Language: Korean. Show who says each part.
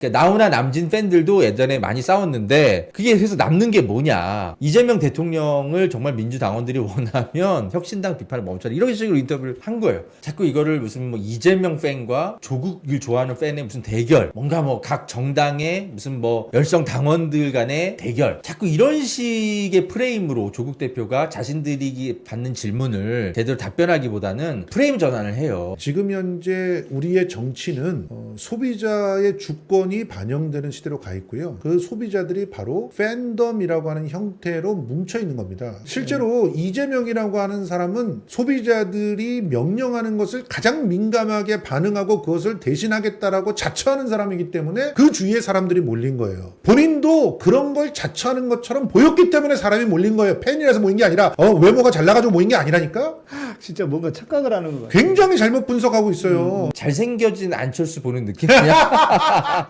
Speaker 1: 그러니까 나훈아 남진 팬들도 예전에 많이 싸웠는데 그게 그래서 남는 게 뭐냐. 이재명 대통령을 정말 민주당원들이 원하면 혁신당 비판을 멈춰라. 이런 식으로 인터뷰를 한 거예요. 자꾸 이거를 무슨 뭐 이재명 팬과 조국을 좋아하는 팬의 무슨 대결 뭔가 뭐 각 정당의 무슨 뭐 열성 당원들 간의 대결. 자꾸 이런 식의 프레임으로 조국 대표가 자신들이 받는 질문을 제대로 답변하기보다는 프레임 전환을 해요.
Speaker 2: 지금 현재 우리의 정치는 어, 소비자의 주권 이 반영되는 시대로 가 있고요. 그 소비자들이 바로 팬덤이라고 하는 형태로 뭉쳐 있는 겁니다. 실제로 이재명이라고 하는 사람은 소비자들이 명령하는 것을 가장 민감하게 반응하고 그것을 대신하겠다라고 자처하는 사람이기 때문에 그 주위에 사람들이 몰린 거예요. 본인도 그런 걸 자처하는 것처럼 보였기 때문에 사람이 몰린 거예요. 팬이라서 모인 게 아니라 어, 외모가 잘나가지고 모인 게 아니라니까.
Speaker 3: 진짜 뭔가 착각을 하는 것 같아요.
Speaker 2: 굉장히 잘못 분석하고 있어요.
Speaker 1: 잘생겨진 안철수 보는 느낌이야